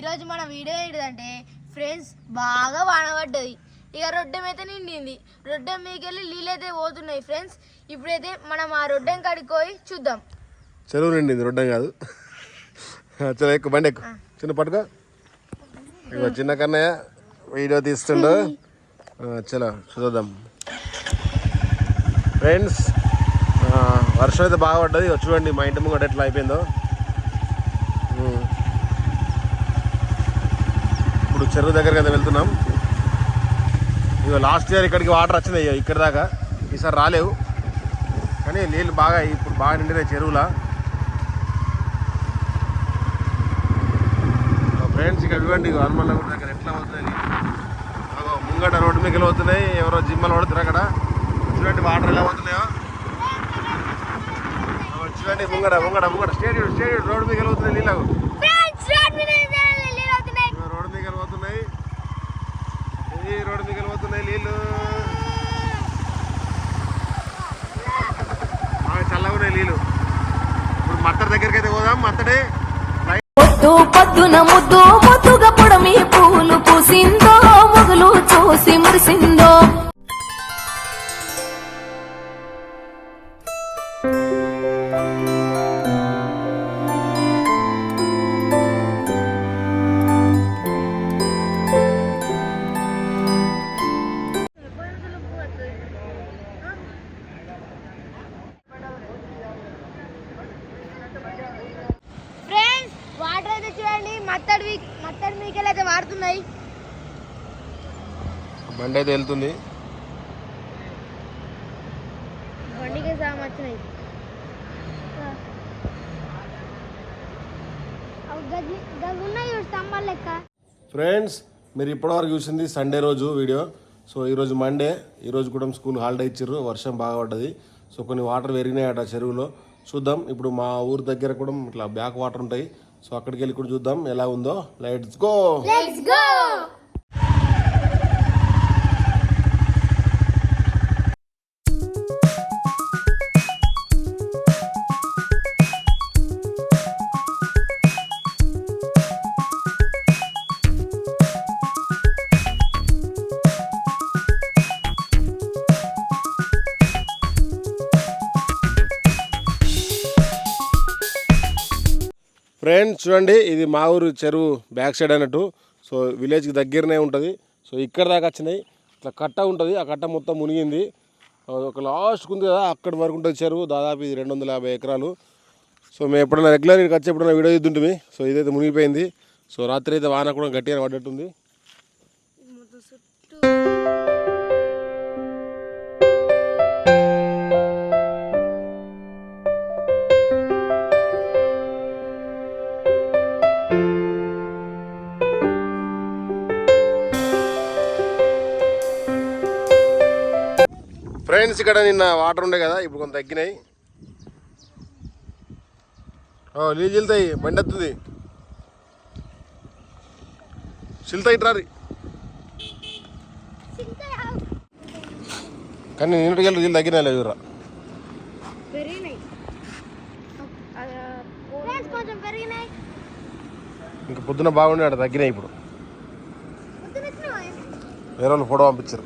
ఈరోజు మన వీడియో ఏంటిదంటే ఫ్రెండ్స్ బాగా వానబడ్డది ఇక రొడ్డెం అయితే నిండింది. రొడ్డెం మీకెళ్ళి నీళ్ళైతే పోతున్నాయి ఫ్రెండ్స్ ఇప్పుడైతే మనం ఆ రొడ్డెం కాడికి పోయి చూద్దాం. చెరువు నిండింది రొడ్డం కాదు. చలో ఎక్కువ బండి ఎక్కువ చిన్న పట్టుకో. ఇగో చిన్న కన్నయ్య వీడియో తీస్తుండు. చలో చూద్దాం. ఫ్రెండ్స్ వర్షం అయితే బాగా పడ్డది. చూడండి మా ఇంటి ముంగట ఎట్లా అయిపోయిందో. ఇప్పుడు చెరువు దగ్గర కదా వెళ్తున్నాం. ఇగో లాస్ట్ ఇయర్ ఇక్కడికి వాటర్ వచ్చింది ఇగో ఇక్కడ దాకా. ఈసారి రాలేవు. కానీ నీళ్ళు బాగా ఇప్పుడు బాగా నిండినాయి చెరువులా. ఫ్రెండ్స్ ఇక్కడ ఇవ్వండి హనుమల్ల గుడి దగ్గర ఎట్లా అవుతుంది అగో ముంగట రోడ్డు మీద అవుతున్నాయి ఎవరో జిమ్మలు పడుతున్నారు అక్కడ. చూడండి వాటర్ ఎలా అవుతున్నాయో చూడండి ముంగట ముంగట ముంగట. స్టేడియం స్టేడియం రోడ్డు మీద అవుతున్నాయి నీళ్ళు అగో. ఇగో రోడ్డు మీద పోతున్నాయి ఈ రోడ్డు మిగిలిపోతున్నాయి నీళ్ళు. బాగా చల్లగా ఉన్నాయి నీళ్ళు. ఇప్పుడు మత్తడి దగ్గరికి అయితే పోదాం. మత్తడి. పొద్దు పొద్దున ముద్దు ముద్దుగా పొడమి పూలు పూసిందో మొగలు చూసి మురిసిందో. మత్తడి అయితే వాడుతున్నాయి? బండి అయితే వెళ్తుంది. బండికి సగం వచ్చినాయి. ఉన్నాయి స్తంభాలు లెక్క. ఫ్రెండ్స్ మీరు ఇప్పటివరకు చూసింది సండే రోజు వీడియో. సో ఈరోజు మండే. ఈరోజు కూడా స్కూల్ హాలిడే ఇచ్చారు వర్షం బాగా పడ్డది. సో కొన్ని వాటర్ పెరిగినాయట చెరువులో. చూద్దాం. ఇప్పుడు మా ఊరు దగ్గర కూడా ఇట్లా బ్యాక్ వాటర్ ఉంటాయి. సో అక్కడికి వెళ్ళి కూడా చూద్దాం ఎలా ఉందో. Let's go let's go friends చూడండి ఇది మా ఊరు చెరువు బ్యాక్ సైడ్ అన్నట్టు. సో విలేజ్కి దగ్గరనే ఉంటుంది. సో ఇక్కడ దాకా వచ్చినాయి. ఇట్లా కట్ట ఉంటుంది. ఆ కట్ట మొత్తం మునిగింది. ఒక లాస్ట్కి ఉంది కదా అక్కడి వరకు ఉంటుంది చెరువు. దాదాపు ఇది రెండు వందల యాభై ఎకరాలు. సో మేము ఎప్పుడైనా రెగ్యులర్ ఇక్కడికి వచ్చి ఎప్పుడైనా వీడియో ఇద్దుంటుంది సో ఇదైతే మునిగిపోయింది. సో రాత్రి అయితే వాన కూడా గట్టిగా పడ్డట్టుంది. ఫ్రెండ్స్ ఇక్కడ నిన్న వాటర్ ఉండే కదా ఇప్పుడు కొంత తగ్గినాయి. నీళ్ళు చిల్తాయి బండి వస్తుంది చిల్తాయి ఇట్రారి కానీ నిన్నటికి వెళ్ళి నీళ్ళు తగ్గినాయి లేదు ఇంకా పొద్దున బాగుండే అక్కడ తగ్గినాయి ఇప్పుడు. వేరే వాళ్ళు ఫోటో పంపించారు.